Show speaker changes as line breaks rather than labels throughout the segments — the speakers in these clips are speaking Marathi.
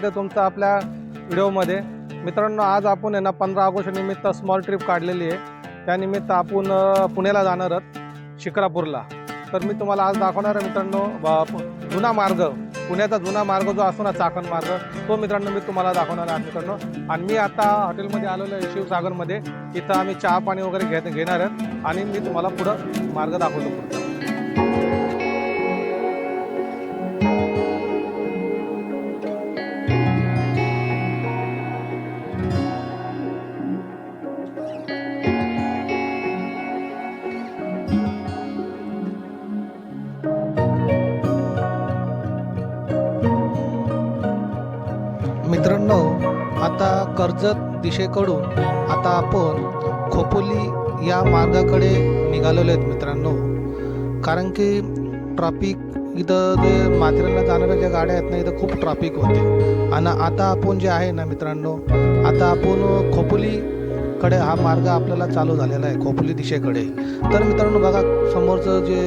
स्वागत आहे तुमचं आपल्या व्हिडिओमध्ये. मित्रांनो आज आपण आहे ना पंधरा ऑगस्ट निमित्त स्मॉल ट्रिप काढलेली आहे. त्यानिमित्त आपण पुण्याला जाणार आहोत शिक्रापूरला तर मी तुम्हाला आज दाखवणार आहे मित्रांनो जुना मार्ग. पुण्याचा जुना मार्ग जो असतो ना चाकण मार्ग तो मित्रांनो मी तुम्हाला दाखवणार आहे मित्रांनो. आणि मी आता हॉटेलमध्ये आलेलो आहे शिवसागरमध्ये. इथं आम्ही चहा पाणी वगैरे घेत घेणार आहेत. आणि मी तुम्हाला पुढं मार्ग दाखवतो पुढचा. कर्जत दिशेकडून आता आपण खोपोली या मार्गाकडे निघालेलो आहेत मित्रांनो. कारण की ट्रॅफिक इथं जे माथेरानला जाणाऱ्या ज्या गाड्या आहेत ना इथं खूप ट्रॅफिक होते. आणि आता आपण जे आहे ना मित्रांनो आता आपण खोपोलीकडे हा मार्ग आपल्याला चालू झालेला आहे खोपोली दिशेकडे. तर मित्रांनो बघा समोरचं जे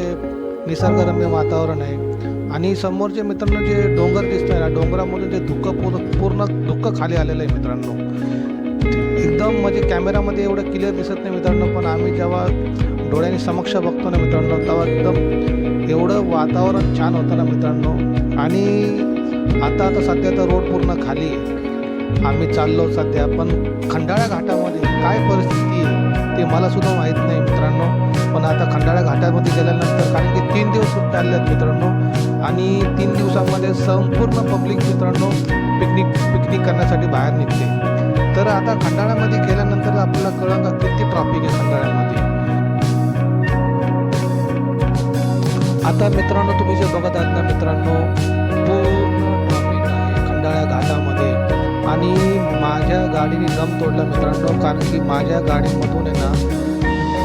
निसर्गरम्य वातावरण आहे आणि समोरचे मित्रांनो जे डोंगर दिसत आहे ना डोंगरामधून जे धुकं पूर्ण पूर्ण धुकं खाली आलेलं आहे मित्रांनो. एकदम म्हणजे कॅमेरामध्ये एवढं क्लिअर दिसत नाही मित्रांनो पण आम्ही जेव्हा डोळ्यांनी समक्ष बघतो ना मित्रांनो तेव्हा एकदम एवढं वातावरण छान होतं ना मित्रांनो. आणि आता आता सध्या तर रोड पूर्ण खाली आहे. आम्ही चाललो सध्या पण खंडाळा घाटामध्ये काय परिस्थिती आहे ते मला सुद्धा माहीत नाही मित्रांनो. पण आता खंडाळा घाटामध्ये गेल्यानंतर कारण की तीन दिवस सुट्ट्या आल्या आहेत मित्रांनो आणि तीन दिवसामध्ये संपूर्ण पब्लिक मित्रांनो पिकनिक पिकनिक करण्यासाठी बाहेर निघते. तर आता खंडाळ्यामध्ये गेल्यानंतर आपल्याला कळलं का किती ट्रॉफिक आहे खंडाळ्यामध्ये? आता मित्रांनो तुम्ही जे बघत आहात ना मित्रांनो पूर्ण आहे खंडाळा घाटामध्ये. आणि माझ्या गाडीने दम तोडला मित्रांनो कारण की माझ्या गाडीमधून आहे ना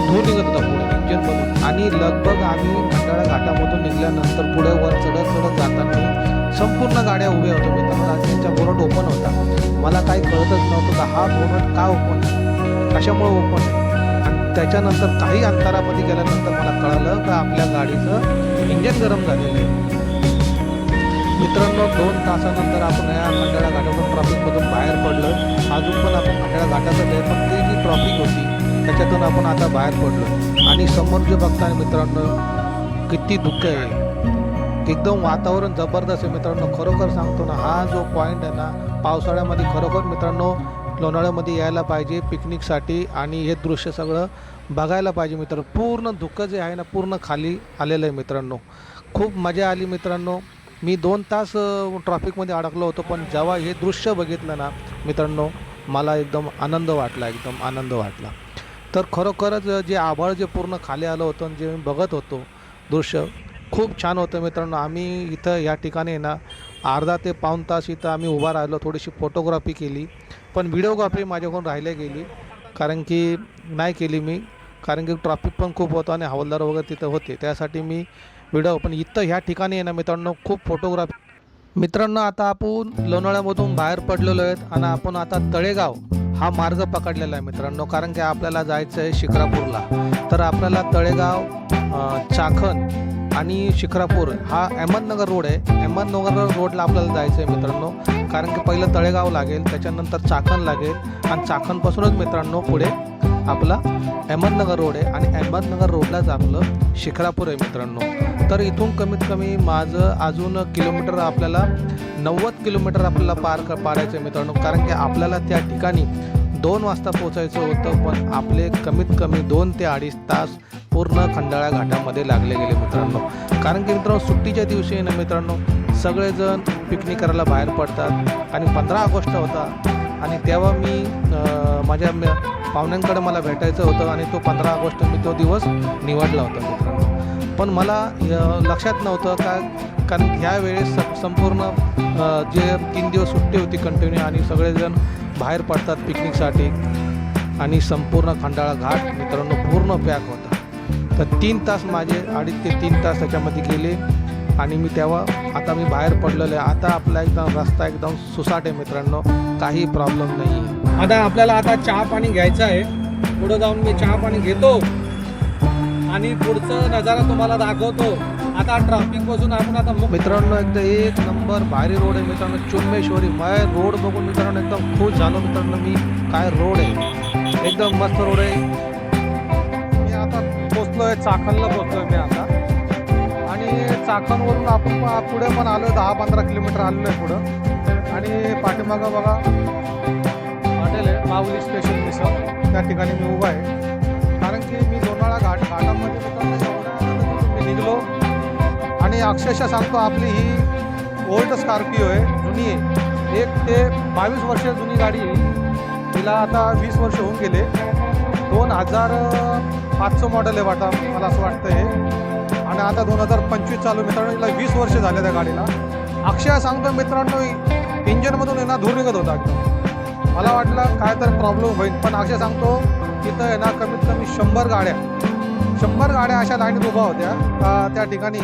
धूर निघत होता पुढे इंजिनमधून आणि लगभग आम्ही खंडाळा घाटामधून निघाल्यानंतर पुढे संपूर्ण गाड्या उभ्या होत्या. मित्रांनो आणि त्यांचा बोनट ओपन होता. मला काही कळतच नव्हतं का हा बोनट का ओपन आहे? कशामुळे ओपन आहे? आणि त्याच्यानंतर काही अंतरामध्ये गेल्यानंतर मला कळालं का आपल्या गाडीचं इंजिन गरम झालेलं आहे. मित्रांनो दोन तासानंतर आपण या खंडाळा घाटातून ट्रॉफिकमधून बाहेर पडलं. अजून पण आपण खंडाळा घाटातच आहे पण ती जी ट्रॉफिक होती त्याच्यातून आपण आता बाहेर पडलो. आणि समोर जे बघताय मित्रांनो किती दुःख आहे. एकदम वातावरण जबरदस्त आहे मित्रांनो. खरोखर सांगतो ना हा जो पॉईंट आहे ना पावसाळ्यामध्ये खरोखर मित्रांनो लोणावळ्यामध्ये यायला पाहिजे पिकनिकसाठी आणि हे दृश्य सगळं बघायला पाहिजे मित्र पूर्ण धुकं जे आहे ना पूर्ण खाली आलेलं आहे मित्रांनो. खूप मजा आली मित्रांनो. मी दोन तास ट्रॉफिकमध्ये अडकलो होतो पण जेव्हा हे दृश्य बघितलं ना मित्रांनो मला एकदम आनंद वाटला एकदम आनंद वाटला. तर खरोखरच जे आभाळ जे पूर्ण खाली आलं होतं आणि जे मी बघत होतो दृश्य खूप छान होतं मित्रांनो. आम्ही इथं या ठिकाणी आहे ना अर्धा ते पाऊण तास इथं आम्ही उभा राहिलो थोडीशी फोटोग्राफी केली. पण व्हिडिओग्राफी माझ्याकडून राहिल्या गेली कारण की नाही केली मी कारण की ट्रॅफिक पण खूप होतं आणि हवालदार वगैरे तिथं होते. त्यासाठी मी व्हिडिओ पण इथं ह्या ठिकाणी आहे ना मित्रांनो खूप फोटोग्राफी मित्रांनो आता आपण लोणाळ्यामधून बाहेर पडलेलो आहेत आणि आपण आता तळेगाव हा मार्ग पकडलेला आहे मित्रांनो कारण की आपल्याला जायचं आहे शिक्रापूरला. तर आपल्याला तळेगाव चाखण आणि शिखरापूर हा अहमदनगर रोड आहे. अहमदनगर रोडला आपल्याला जायचं आहे मित्रांनो. कारण की पहिलं तळेगाव लागेल त्याच्यानंतर चाकण लागेल आणि चाकणपासूनच मित्रांनो पुढे आपला अहमदनगर रोड आहे. आणि अहमदनगर रोडलाच आपलं शिखरापूर आहे मित्रांनो. तर इथून कमीत कमी माझं अजून किलोमीटर आपल्याला नव्वद किलोमीटर आपल्याला पार क पाडायचं आहे मित्रांनो. कारण की आपल्याला त्या ठिकाणी दोन वाजता पोचायचं होतं पण आपले कमीत कमी दोन ते अडीच तास पूर्ण खंडाळा घाटामध्ये लागले गेले मित्रांनो. कारण की मित्रांनो सुट्टीच्या दिवशी आहे ना मित्रांनो सगळेजण पिकनिक करायला बाहेर पडतात. आणि पंधरा ऑगस्ट होता आणि तेव्हा मी माझ्या पाहुण्यांकडे मला भेटायचं होतं आणि तो पंधरा ऑगस्ट मी तो दिवस निवडला होता मित्रांनो. पण मला लक्षात नव्हतं का कारण ह्या वेळेस स- संपूर्ण जे तीन दिवस सुट्टी होती कंटिन्यू आणि सगळेजण बाहेर पडतात पिकनिकसाठी आणि संपूर्ण खंडाळा घाट मित्रांनो पूर्ण पॅक होता. तर तीन तास माझे अडीच ते तीन तास त्याच्यामध्ये गेले आणि मी तेव्हा आता मी बाहेर पडलेलो आहे. आता आपला एकदम रस्ता एकदम सुसाट आहे मित्रांनो. काही प्रॉब्लेम नाही आहे आता आपल्याला आता चहा पाणी घ्यायचं आहे. पुढं जाऊन मी चहा पाणी घेतो आणि पुढचं नजारा तुम्हाला दाखवतो.
आता ट्रॅफिक बसून आपण आता मित्रांनो एकदा एक नंबर भारी रोड आहे मित्रांनो चुम्मेश्वरी माय रोड बघून मित्रांनो एकदम खुश झालो मित्रांनो मी. काय रोड आहे? एकदम मस्त रोड आहे. मी आता पोचलोय चाकणला पोचलोय मी आता. आणि चाकणवरून आपण पुढे पण आलोय दहा पंधरा किलोमीटर आलेलो आहे पुढं. आणि पाठीमागं बघा हॉटेल आहे माऊली स्पेशल मिसळ त्या ठिकाणी मी उभा आहे. कारण की अक्षरशः सांगतो आपली ही ओल्ड स्कॉर्पिओ आहे जुनी आहे. एक ते बावीस वर्ष जुनी गाडी आहे. तिला आता वीस वर्ष होऊन गेले. दोन हजार पाचचं मॉडेल आहे वाटा मला असं वाटतं हे. आणि आता दोन हजार पंचवीस चालू मित्रांनो तिला वीस वर्ष झाले त्या गाडीला. अक्षय सांगतो मित्रांनो इंजनमधून आहे धूर निघत होता एकदम. मला वाटलं काय तर प्रॉब्लेम होईल. पण अक्षय सांगतो तिथं आहे ना कमीत कमी शंभर गाड्या. शंभर गाड्या अशा लाईनीत उभ्या होत्या त्या ठिकाणी.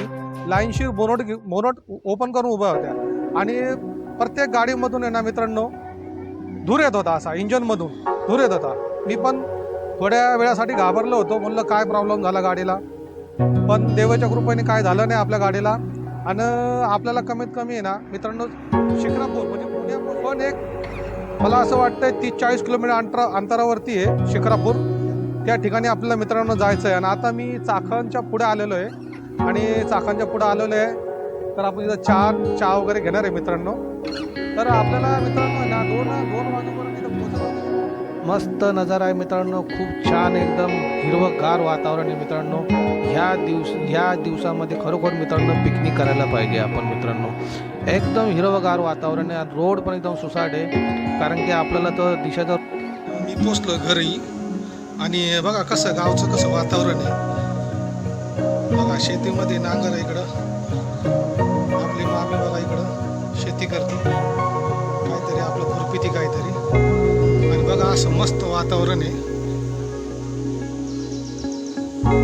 लाईनशीर बोनट बोनट ओपन करून उभ्या होत्या. आणि प्रत्येक गाडीमधून आहे ना मित्रांनो धूर येत होता असा इंजनमधून धूर येत होता. मी पण थोड्या वेळासाठी घाबरलो होतो म्हणलं काय प्रॉब्लेम झाला गाडीला. पण देवाच्या कृपेने काय झालं नाही आपल्या गाडीला. आणि आपल्याला कमीत कमी आहे ना मित्रांनो शिखरापूर म्हणजे पुण्यापासून एक मला असं वाटतंय तीस चाळीस किलोमीटर अंतरा अंतरावरती आहे शिखरापूर. त्या ठिकाणी आपल्याला मित्रांनो जायचं आहे आणि आता मी चाखणच्या पुढे आलेलो आहे. आणि चाकांच्या पुढे आलेलो आहे. तर आपण इथं चहा चहा वगैरे घेणार आहे मित्रांनो. तर आपल्याला मित्रांनो ना दोन दोन वाजेपर्यंत इथं पोहोचलं मस्त नजारा आहे मित्रांनो. खूप छान एकदम हिरवंगार वातावरण आहे मित्रांनो. ह्या दिवस ह्या दिवसामध्ये खरोखर मित्रांनो पिकनिक करायला पाहिजे आपण मित्रांनो. एकदम हिरवंगार वातावरण आहे. रोड पण एकदम सुसाट आहे. कारण की आपल्याला तर दिशेचं मी पोचलो घरी. आणि बघा कसं गावचं कसं वातावरण आहे. बघा शेतीमध्ये नांगर आहे इकडं. आपली मामी बघा इकडं शेती करते. काहीतरी आपलं खुरपिती काहीतरी. आणि बघा असं मस्त वातावरण आहे.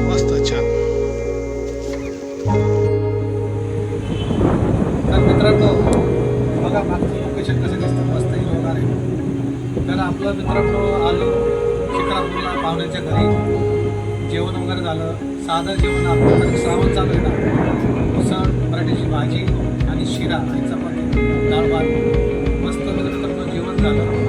मस्त छान. तर मित्रांनो बघा मागचं लोकेशन कसं दिसतं. मस्त हिरवणार आहे. तर आपलं मित्रांनो आलो शिक्रापूरला पाहुण्याच्या घरी. जेवण वगैरे झालं साधं जेवण आपलं श्रावण चालू आहे ना. उसळ बटाट्याची भाजी आणि शिरा आणि चपाती डाळ भात मस्त जेवण झालं.